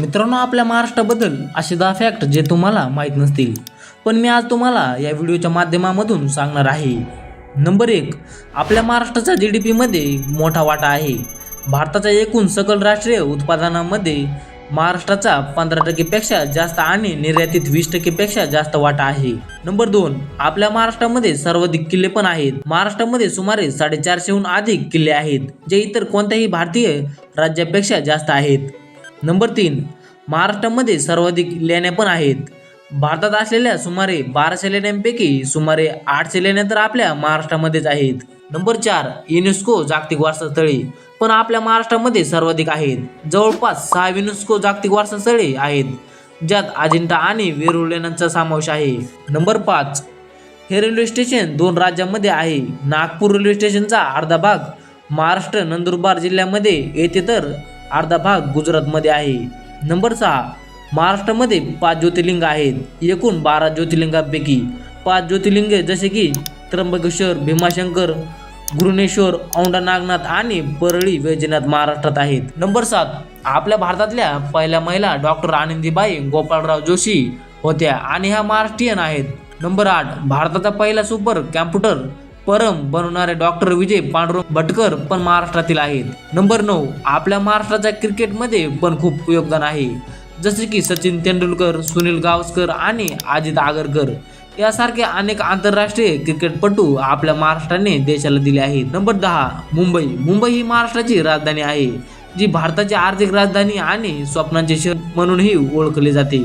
मित्रांनो आपल्या महाराष्ट्राबद्दल असे दहा फॅक्ट जे तुम्हाला माहीत नसतील पण मी आज तुम्हाला या व्हिडिओच्या माध्यमामधून सांगणार आहे. नंबर एक आपल्या महाराष्ट्राचा जी डी पीमध्ये मोठा वाटा आहे. भारताच्या एकूण सकल राष्ट्रीय उत्पादनामध्ये महाराष्ट्राचा पंधरा टक्केपेक्षा जास्त आणि निर्यातीत वीस टक्केपेक्षा जास्त वाटा आहे. नंबर दोन आपल्या महाराष्ट्रामध्ये सर्वाधिक किल्ले पण आहेत. महाराष्ट्रामध्ये सुमारे साडेचारशेहून अधिक किल्ले आहेत जे इतर कोणत्याही भारतीय राज्यापेक्षा जास्त आहेत. नंबर तीन महाराष्ट्रामध्ये सर्वाधिक लेण्या पण आहेत. भारतात असलेल्या सुमारे बाराशे लेण्यांपैकी सुमारे आठशे लेण्या तर आपल्या महाराष्ट्रामध्येच आहेत. नंबर चार युनेस्को जागतिक वारसा स्थळे पण आपल्या महाराष्ट्रामध्ये सर्वाधिक आहेत. जवळपास सहा युनेस्को जागतिक वारसा स्थळे आहेत ज्यात अजिंठा आणि वेरूळ लेण्यांचा समावेश आहे. नंबर पाच हे रेल्वे स्टेशन दोन राज्यांमध्ये आहे. नागपूर रेल्वे स्टेशनचा अर्धा भाग महाराष्ट्र नंदुरबार जिल्ह्यामध्ये येते तर अर्धा भाग गुजरातमध्ये आहे. नंबर सहा महाराष्ट्रामध्ये पाच ज्योतिर्लिंग आहेत. एकूण बारा ज्योतिर्लिंगांपैकी पाच ज्योतिर्लिंग जसे की त्र्यंबकेश्वर भीमाशंकर घृणेश्वर औंढा नागनाथ आणि परळी वैजनाथ महाराष्ट्रात आहेत. नंबर सात आपल्या भारतातल्या पहिल्या महिला डॉक्टर आनंदीबाई गोपाळराव जोशी होत्या आणि ह्या महाराष्ट्रीयन आहेत. नंबर आठ भारताचा पहिला सुपर कॅम्प्युटर परम बनवणारे डॉक्टर विजय पांडुरंग भटकर पण महाराष्ट्रातील आहेत. नंबर नऊ आपल्या महाराष्ट्राच्या क्रिकेटमध्ये पण खूप योगदान आहे. जसे की सचिन तेंडुलकर सुनील गावस्कर आणि अजित आगरकर. यासारखे अनेक आंतरराष्ट्रीय क्रिकेटपटू आपल्या महाराष्ट्राने देशाला दिले आहेत. नंबर दहा मुंबई. मुंबई ही महाराष्ट्राची राजधानी आहे जी भारताची आर्थिक राजधानी आणि स्वप्नांचे शहर म्हणूनही ओळखले जाते.